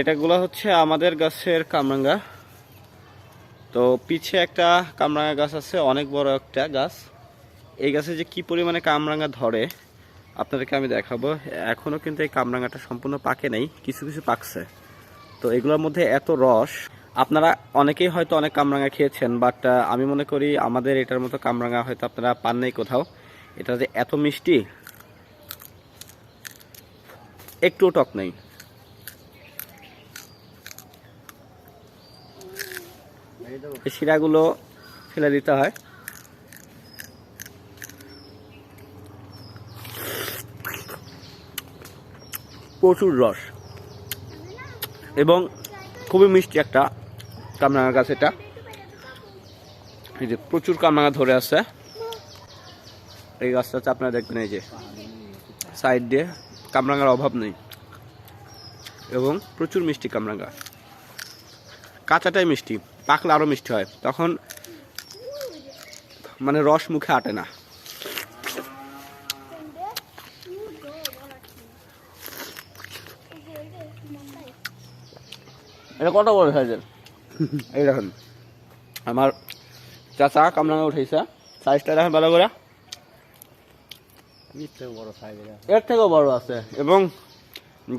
এটাগুলো হচ্ছে আমাদের গাছের কামরাঙ্গা। তো পিছে একটা কামরাঙ্গা গাছ আছে, অনেক বড় একটা গাছ। এই গাছে যে কি পরিমাণে কামরাঙ্গা ধরে, আপনাদেরকে আমি দেখাবো। এখনও কিন্তু এই কামরাঙ্গাটা সম্পূর্ণ পাকে নেই, কিছু কিছু পাকছে। তো এগুলোর মধ্যে এত রস, আপনারা অনেকেই হয়তো অনেক কামরাঙ্গা খেয়েছেন বাট আমি মনে করি আমাদের এটার মতো কামরাঙ্গা হয়তো আপনারা পান নাই কোথাও। এটা যে এত মিষ্টি একটু টক নেই। এই শিরাগুলো ফেলে দিতে হয়। প্রচুর রস। এবং খুবই মিষ্টি একটা কামরাঙা গাছ এটা। এই যে প্রচুর কামরাঙা ধরে আছে। এই গাছটাতে আপনারা দেখবেন এই যে সাইড দিয়ে কামরাঙার অভাব নেই। এবং প্রচুর মিষ্টি কামরাঙা। কাঁচাটাই মিষ্টি। পাকলে আরও মিষ্টি হয়। তখন মানে রস মুখে আটে না। এটা কত বড় সাইজের? এই দেখেন আমার চাচা কামরাঙা উঠেছে সাইজটা দেখেন ভালো করে। সাইজের এর থেকেও বড় আছে। এবং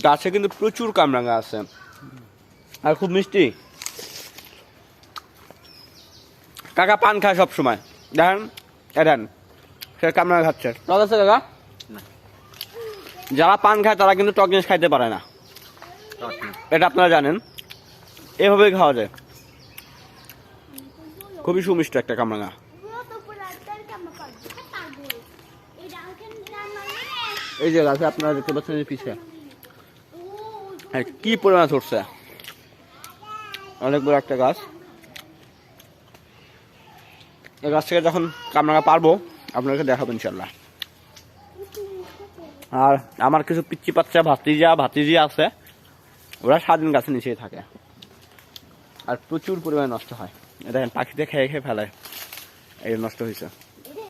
গাছে কিন্তু প্রচুর কামরাঙা আছে। আর খুব মিষ্টি। কাকা পান খায় সব সময় দেখেন এদেন সে কামরাঙা খাচ্ছে। টক আছে কাকা? যারা পান খায় তারা কিন্তু টক জিনিস খাইতে পারে না। এটা আপনারা জানেন। এভাবেই খাওয়া যায়। খুবই সুমিষ্ট একটা কামরাঙা এই যে গাছে আপনারা দেখতে পাচ্ছেন যে পিছিয়ে হ্যাঁ কি পরিমাণ ধরছে অনেক বড় একটা গাছ। এই গাছ থেকে যখন কামরাঙা পারব আপনাকে দেখাবো ইনশাল্লাহ আর আমার কিছু পিচ্ছি পাচ্ছে ভাতিজা, ভাতিজি আছে। ওরা স্বাধীন গাছে নিচেই থাকে। আর প্রচুর পরিমাণে নষ্ট হয়। দেখেন, পাখিতে খেয়ে খেয়ে ফেলে এই নষ্ট হয়েছে।